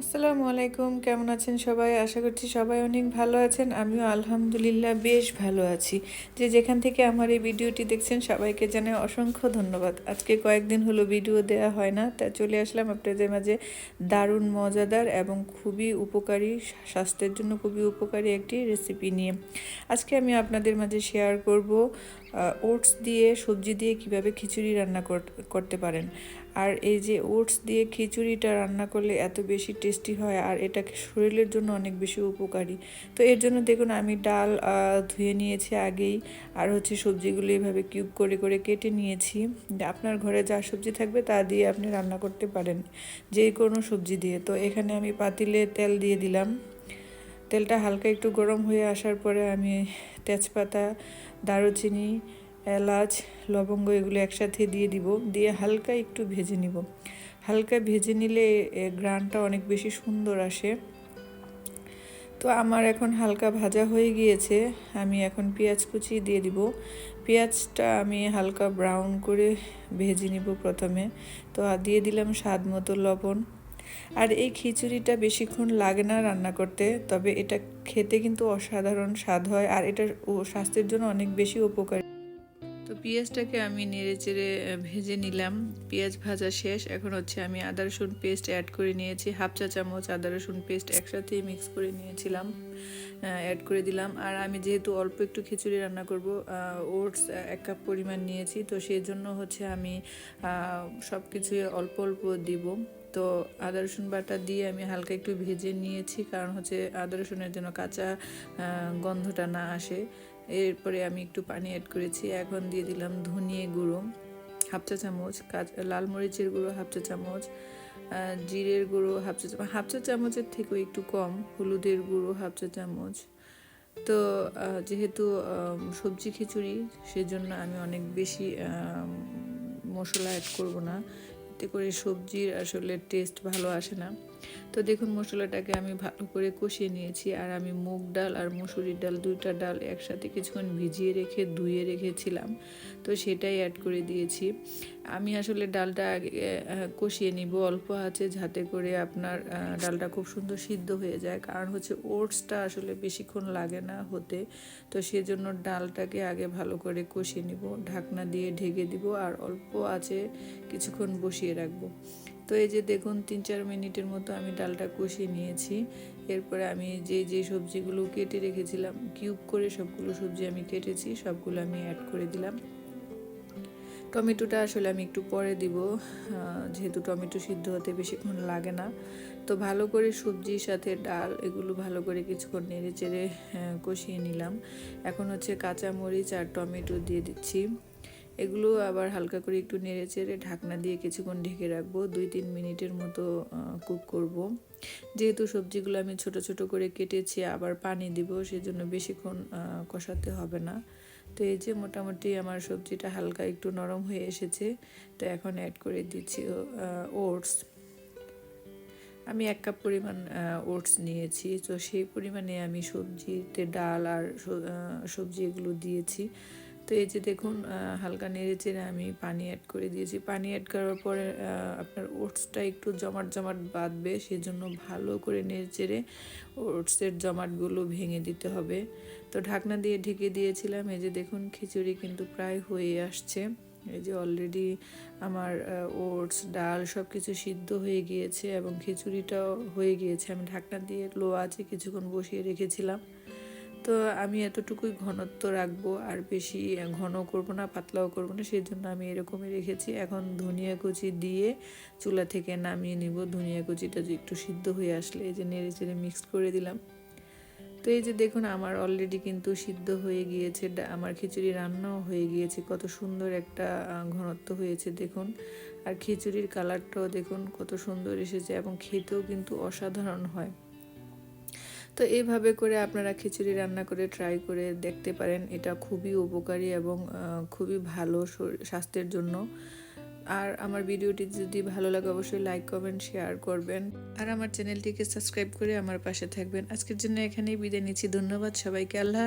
আসসালামু আলাইকুম, কেমন আছেন সবাই? আশা করছি সবাই অনেক ভালো আছেন। আমিও আলহামদুলিল্লাহ বেশ ভালো আছি। যে যেখান থেকে আমার এই ভিডিওটি দেখছেন, সবাইকে জানাই অসংখ্য ধন্যবাদ। আজকে কয়েকদিন হলো ভিডিও দেয়া হয় না তা চলে আসলাম আপনাদের মাঝে দারুণ, মজাদার এবং খুবই উপকারী, স্বাস্থ্যের জন্য খুবই উপকারী একটি রেসিপি নিয়ে। আজকে আমি আপনাদের মাঝে শেয়ার করব ওটস দিয়ে সবজি দিয়ে কীভাবে খিচুড়ি রান্না করতে পারেন? আর এই যে ওটস দিয়ে খিচুড়িটা রান্না করলে এত বেশি টেস্টি হয় আর এটা শরীরের জন্য অনেক বেশি উপকারী। তো এর জন্য দেখুন, আমি ডাল ধুয়ে নিয়েছি আগেই আর হচ্ছে সবজিগুলো এভাবে কিউব করে করে কেটে নিয়েছি। আপনার ঘরে যা সবজি থাকবে তা দিয়ে আপনি রান্না করতে পারেন যে কোনো সবজি দিয়ে। তো এখানে আমি পাতিলে তেল দিয়ে দিলাম। তেলটা হালকা একটু গরম হয়ে আসার পরে আমি তেজপাতা, দারুচিনি, এলাচ, লবঙ্গ এগুলো একসাথে দিয়ে দিব। দিয়ে হালকা একটু ভেজে নিব। হালকা ভেজে নিলে গ্রানটা অনেক বেশি সুন্দর আসে। তো আমার এখন হালকা ভাজা হয়ে গিয়েছে। আমি এখন পেঁয়াজ কুচি দিয়ে দিব। পেঁয়াজটা আমি হালকা ব্রাউন করে ভেজে নিব প্রথমে। তো দিয়ে দিলাম স্বাদ মতো লবণ। আর এই খিচুড়িটা বেশিক্ষণ লাগে না রান্না করতে, তবে এটা খেতে কিন্তু অসাধারণ স্বাদ হয় আর এটা স্বাস্থ্যের জন্য অনেক বেশি উপকারী। তো পেঁয়াজটাকে আমি নেড়ে চেড়ে ভেজে নিলাম। পেঁয়াজ ভাজা শেষ। এখন হচ্ছে আমি আদা, রসুন পেস্ট অ্যাড করে নিয়েছি। হাফ চা চামচ আদা, রসুন পেস্ট একসাথেই মিক্স করে নিয়েছিলাম অ্যাড করে দিলাম। আর আমি যেহেতু অল্প একটু খিচুড়ি রান্না করব ওটস এক কাপ পরিমাণ নিয়েছি। তো সেই জন্য হচ্ছে আমি সব কিছুই অল্প অল্প দিব। তো আদা, রসুন বাটা দিয়ে আমি হালকা একটু ভেজে নিয়েছি, কারণ হচ্ছে আদা, রসুনের জন্য কাঁচা গন্ধটা না আসে। এরপরে আমি একটু পানি অ্যাড করেছি। এখন দিয়ে দিলাম ধনিয়ে গুঁড়ো, হাফ চা চামচ লাল মরিচের গুঁড়ো, হাফ চা চামচ জিরের গুঁড়ো, হাফ চা চামচ, হাফ চা চামচের থেকেও একটু কম, হলুদের গুঁড়ো, হাফ চা চামচ। তো যেহেতু সবজি খিচুড়ি, সেজন্য আমি অনেক বেশি মশলা অ্যাড করব না। এতে করে সবজির আসলে টেস্ট ভালো আসে না। তো দেখুন মশলাটাকে আমি ভালো করে কষিয়ে নিয়েছি আর আমি মুগ ডাল আর মুসুরির ডাল দুইটা ডাল একসাথে কিছুক্ষণ ভিজিয়ে রেখে ধুয়ে রেখেছিলাম। তো সেটাই অ্যাড করে দিয়েছি। আমি আসলে ডালটা কষিয়ে নিব অল্প আছে যাতে করে আপনার ডালটা খুব সুন্দর সিদ্ধ হয়ে যায়। কারণ হচ্ছে ওটসটা আসলে বেশিক্ষণ লাগে না হতে। তো সেজন্য ডালটাকে আগে ভালো করে কষিয়ে নিব, ঢাকনা দিয়ে ঢেকে দিব আর অল্প আছে কিছুক্ষণ বসিয়ে রাখব। তো এই যে দেখুন, তিন চার মিনিটের মতো আমি ডালটা কষিয়ে নিয়েছি। এরপরে আমি যে যে সবজিগুলো কেটে রেখেছিলাম, কিউব করে সবগুলো সবজি আমি কেটেছি, সবগুলো আমি অ্যাড করে দিলাম। টমেটোটা আসলে আমি একটু পরে দিব যেহেতু টমেটো সিদ্ধ হতে বেশিক্ষণ লাগে না। তো ভালো করে সবজির সাথে ডাল এগুলো ভালো করে কিছুক্ষণ নেড়ে চেড়ে কষিয়ে নিলাম। এখন হচ্ছে কাঁচা মরিচ আর টমেটো দিয়ে দিচ্ছি। এগুলো আবার হালকা করে একটু নেড়ে চেড়ে ঢাকনা দিয়ে কিছুক্ষণ ঢেকে রাখব। দুই তিন মিনিটের মতো কুক করব। যেহেতু সবজিগুলো আমি ছোট ছোট করে কেটেছি, আবার পানি দিব, সেজন্য বেশিক্ষণ কষাতে হবে না। তো এই যে মোটামুটি আমার সবজিটা হালকা একটু নরম হয়ে এসেছে, তো এখন অ্যাড করে দিচ্ছি ওটস আমি এক কাপ পরিমাণ ওটস নিয়েছি, তো সেই পরিমাণে আমি সবজিতে ডাল আর সবজি এগুলো দিয়েছি। তো এই যে দেখুন হালকা নেড়ে আমি পানি অ্যাড করে দিয়েছি। পানি অ্যাড করার পরে আপনার ওটসটা একটু জমাট জমাট বাঁধবে, সেজন্য ভালো করে নেড়ে চেড়ে ওটসের জমাটগুলো ভেঙে দিতে হবে। তো ঢাকনা দিয়ে ঢেকে দিয়েছিলাম, এই যে দেখুন খিচুড়ি কিন্তু প্রায় হয়ে আসছে। এই যে অলরেডি আমার ওটস, ডাল সব কিছু সিদ্ধ হয়ে গিয়েছে এবং খিচুড়িটাও হয়ে গিয়েছে। আমি ঢাকনা দিয়ে লো আছে কিছুক্ষণ বসিয়ে রেখেছিলাম। তো আমি এতটুকুই ঘনত্ব রাখব আর বেশি ঘন করব না, পাতলাও করব না সেই জন্য আমি এরকমই রেখেছি। এখন ধনিয়া কুচি দিয়ে চুলা থেকে নামিয়ে নিব। ধনিয়া কুচিটা একটু সিদ্ধ হয়ে আসলে এই যে নেড়ে চেড়ে মিক্স করে দিলাম। তো এই যে দেখুন, আমার অলরেডি কিন্তু সিদ্ধ হয়ে গিয়েছে আমার খিচুড়ি রান্নাও হয়ে গিয়েছে, কত সুন্দর একটা ঘনত্ব হয়েছে দেখুন। আর খিচুড়ির কালারটাও দেখুন কত সুন্দর এসেছে এবং খেতেও কিন্তু অসাধারণ হয়। তো এইভাবে করে আপনারা খিচুড়ি রান্না করে ট্রাই করে দেখতে পারেন। এটা খুবই উপকারী এবং খুবই ভালো স্বাস্থ্যের জন্য। আর আমার ভিডিওটি যদি ভালো লাগে অবশ্যই লাইক কমেন্ট শেয়ার করবেন। আর আমার চ্যানেলটিকে সাবস্ক্রাইব করে আমার পাশে থাকবেন। আজকের জন্য এখানেই বিদায় নিচ্ছি। ধন্যবাদ সবাইকে। আল্লাহ